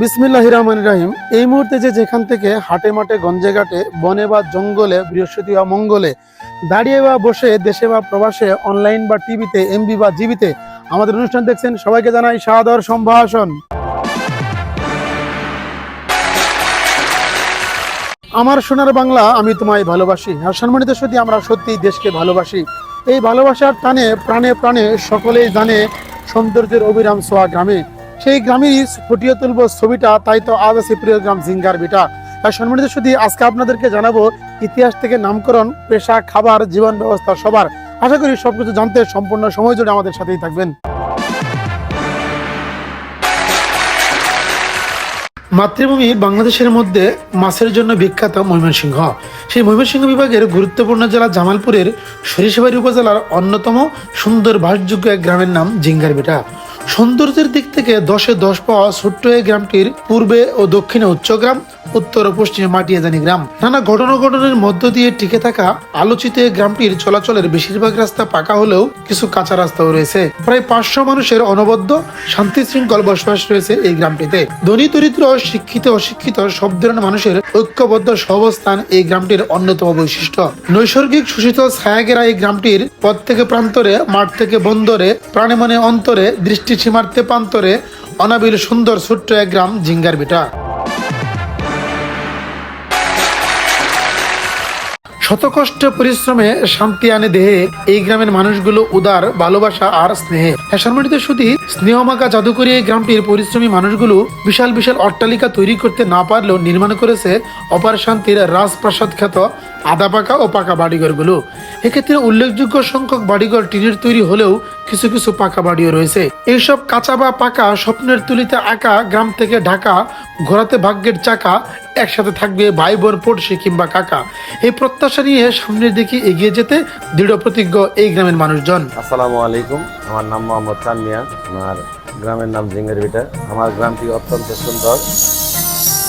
বিসমিল্লাহ রহমান রাহিম। এই মুহূর্তে যে যেখান থেকে হাটে মাঠে, গঞ্জে ঘাটে, বনে বা জঙ্গলে, বৃহস্পতি বা মঙ্গলে দাঁড়িয়ে বা বসে দেশে বা প্রবাসে অনলাইন বা টিভিতে এমবি বা জিবিতে আমাদের অনুষ্ঠান দেখছেন, সবাইকে জানাই সাদর সম্ভাষণ। আমার সোনার বাংলা, আমি তোমায় ভালোবাসি। আর সম্মানিত সত্যি আমরা সত্যি দেশকে ভালোবাসি। এই ভালোবাসার টানে, প্রাণে প্রাণে সকলেই জানে সৌন্দর্যের অবিরাম সোয়া গ্রামে। সেই গ্রামেরই ফুটিয়ে তুলব ছবিটা, তাই তো আজ আছে প্রিয় গ্রাম জিঙ্গার বিটা আর সম্মানিত শুধু আজকে আপনাদেরকে জানাব ইতিহাস থেকে নামকরণ, পেশা, খাবার, জীবন ব্যবস্থা সবার। আশা করি সবকিছু জানতে সম্পূর্ণ সময় জুড়ে আমাদের সাথেই থাকবেন। মাতৃভূমি বাংলাদেশের মধ্যে মাছের জন্য বিখ্যাত ময়মনসিংহ। সেই ময়মনসিংহ বিভাগের গুরুত্বপূর্ণ জেলা জামালপুরের সরিষাবাড়ি উপজেলার অন্যতম সুন্দর বাসযোগ্য এক গ্রামের নাম জিঙ্গারবিটা সৌন্দর্যের দিক থেকে দশে দশ পাওয়া ছোট্ট এই গ্রামটির পূর্বে ও দক্ষিণে উচ্চগ্রাম উত্তর ও পশ্চিমে মাটিয়াজানি গ্রাম। নানা ঘটনা ঘটনের মধ্য দিয়ে টিকে থাকা আলোচিত গ্রামটির চলাচলের বেশিরভাগ রাস্তা পাকা হলেও কিছু কাঁচা রাস্তাও রয়েছে। প্রায় পাঁচশো মানুষের অনবদ্য শান্তি শৃঙ্খল বসবাস রয়েছে এই গ্রামটিতে। ধনী, দরিদ্র, শিক্ষিত, অশিক্ষিত সব ধরনের মানুষের ঐক্যবদ্ধ সহবস্থান এই গ্রামটির অন্যতম বৈশিষ্ট্য। নৈসর্গিক শোষিত ছায়াগেরা এই গ্রামটির পথ থেকে প্রান্তরে, মাঠ থেকে বন্দরে, প্রাণে মনে অন্তরে দৃষ্টি সীমার্থে প্রান্তরে অনাবিল সুন্দর ছোট্ট এক গ্রাম জিঙ্গার জিঙ্গারবিটা শতকষ্ট পরিশ্রমে শান্তি আনে দেহে, এই গ্রামের মানুষগুলো উদার, ভালোবাসা আর স্নেহে। হ্যাঁ সম্মানিত শুধু স্নেহমাকা জাদুকরি এই গ্রামটির পরিশ্রমী মানুষগুলো বিশাল বিশাল অট্টালিকা তৈরি করতে না পারলেও নির্মাণ করেছে অপার শান্তির রাজপ্রাসাদ খ্যাত আদা পাকা ও পাকা বাড়িঘরগুলো। এক্ষেত্রে উল্লেখযোগ্য সংখ্যক বাড়িঘর টিনের তৈরি হলেও কিছু কিছু পাকা বাড়িও রয়েছে। এইসব কাঁচা বা পাকা স্বপ্নের তুলিতে আঁকা গ্রাম থেকে ঢাকা, ঘোরাতে ভাগ্যের চাকা, একসাথে থাকবে ভাই, বোন, পড়শি কিংবা কাকা। এই প্রত্যাশা নিয়ে সামনের দিকে এগিয়ে যেতে দৃঢ় প্রতিজ্ঞ এই গ্রামের মানুষজন। আসসালামু আলাইকুম। আমার নাম মোহাম্মদ চান মিয়া আমার গ্রামের নাম জিঙ্গারবিটা। আমার গ্রামটি অত্যন্ত সুন্দর।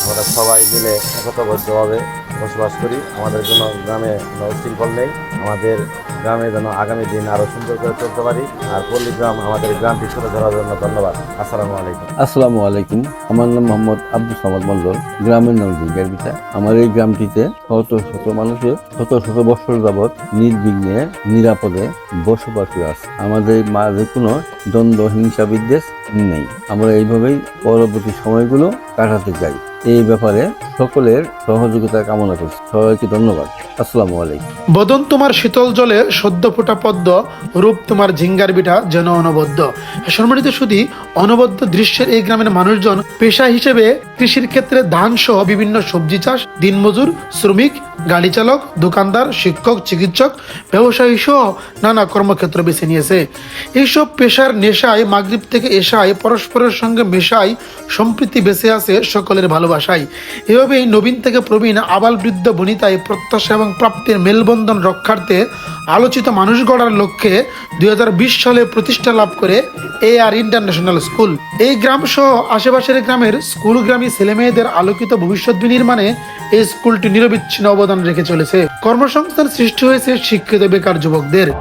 আমরা সবাই মিলে একতাবদ্ধভাবে বসবাস করি। আমাদের কোনো গ্রামে কোনো উশৃঙ্খল নেই। আমাদের গ্রামে যেন আগামী দিন আরও সুন্দর করে চলতে পারি। আর পল্লী গ্রাম আমাদের গ্রামটি তুলে ধরার জন্য ধন্যবাদ। আসসালামু আলাইকুম। আসসালামু আলাইকুম। আমার নাম মোহাম্মদ আব্দুল সামাদ মন্ডল গ্রামের নাম জিজ্ঞারবিটা আমার এই গ্রামটিতে শত শত মানুষের শত শত বছর যাবৎ নির্বিঘ্নে, নিরাপদে বসবাস আছে। আমাদের মাঝে কোনো দ্বন্দ্ব হিংসা বিদ্বেষ নেই। আমরা এইভাবেই পরবর্তী সময়গুলো কাটাতে চাই। এই ব্যাপারে সকলের সহযোগিতা কামনা করছি। সবাইকে ধন্যবাদ। আসসালামু আলাইকুম। বদন তোমার শীতল জলে সদ্য ফোটা পদ্ম, রূপ তোমার ঝিঙ্গার বিটা যেন অনবদ্য। সম্মানিত শুধু অনবদ্য দৃশ্যের এই গ্রামের মানুষজন পেশা হিসেবে কৃষির ক্ষেত্রে ধান সহ বিভিন্ন সবজি চাষ, দিনমজুর, শ্রমিক গাড়ি চালক দোকানদার, শিক্ষক, চিকিৎসক, ব্যবসায়ী সহ নানা কর্মক্ষেত্র বেছে নিয়েছে। এইসব পেশার নেশায়, মাগরিব থেকে এশায় পরস্পরের সঙ্গে মেশায় সম্প্রীতি বেঁচে আছে সকলের ভালোবাসায়। এভাবেই নবীন থেকে প্রবীণ আবাল বৃদ্ধ বনিতায় প্রত্যাশা এবং প্রাপ্তির মেলবন্ধন রক্ষার্থে আলোচিত মানুষ গড়ার লক্ষ্যে দু হাজার বিশ সালে প্রতিষ্ঠা লাভ করে এ আর ইন্টারন্যাশনাল স্কুল। এই গ্রাম সহ আশেপাশের গ্রামের স্কুল স্কুলগ্রামী ছেলেমেয়েদের আলোকিত ভবিষ্যৎ বিনির্মাণে এই স্কুলটি নিরবিচ্ছিন্ন অবদান রেখে চলেছে। কর্মসংস্থান সৃষ্টি হয়েছে শিক্ষিত বেকার যুবকদের।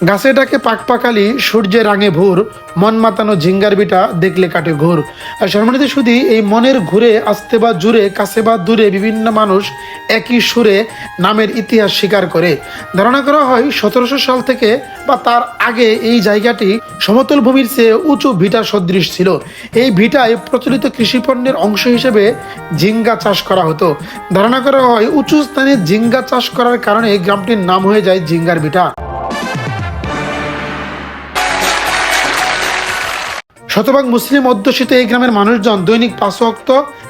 গাছে ডাকে পাক পাকালি সূর্যের রাঙে ভোর, মন মাতানো ঝিঙ্গার বিটা দেখলে কাটে ঘোর। আর সম্মানিত শুধু এই মনের ঘুরে, আসতে বা জুড়ে, কাছে বা দূরে বিভিন্ন মানুষ একই সুরে নামের ইতিহাস স্বীকার করে। ধারণা করা হয় সতেরোশো সাল থেকে বা তার আগে এই জায়গাটি সমতল ভূমির চেয়ে উঁচু ভিটা সদৃশ ছিল। এই ভিটায় প্রচলিত কৃষি পণ্যের অংশ হিসেবে ঝিঙ্গা চাষ করা হতো। ধারণা করা হয় উঁচু স্থানে ঝিঙ্গা চাষ করার কারণে গ্রামটির নাম হয়ে যায় ঝিঙ্গার ভিটা। শতভাগ মুসলিম অধ্যুষিত এই গ্রামের মানুষজন দৈনিক পাঁচ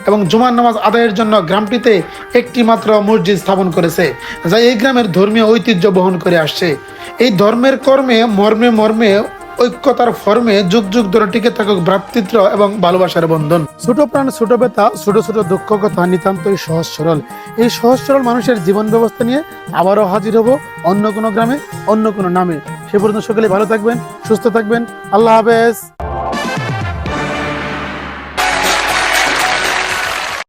এবং জুমার নামাজ আদায়ের জন্য গ্রামটিতে একটি মাত্র মসজিদ স্থাপন করেছে, যা এই গ্রামের ধর্মীয় ঐতিহ্য বহন করে আসছে। এই ধর্মের কর্মে, মর্মে মর্মে, ঐক্যতার ফর্মে যুগ যুগ ধরে টিকে থাকুক ভ্রাতৃত্ব এবং ভালোবাসার বন্ধন। ছোট প্রাণ, ছোট ব্যথা, ছোট ছোট দুঃখ কথা নিতান্তই সহজ সরল। এই সহজ সরল মানুষের জীবন ব্যবস্থা নিয়ে আবারও হাজির হব অন্য কোনো গ্রামে, অন্য কোনো নামে। সে পর্যন্ত সকলে ভালো থাকবেন, সুস্থ থাকবেন। আল্লাহ হাফেজ।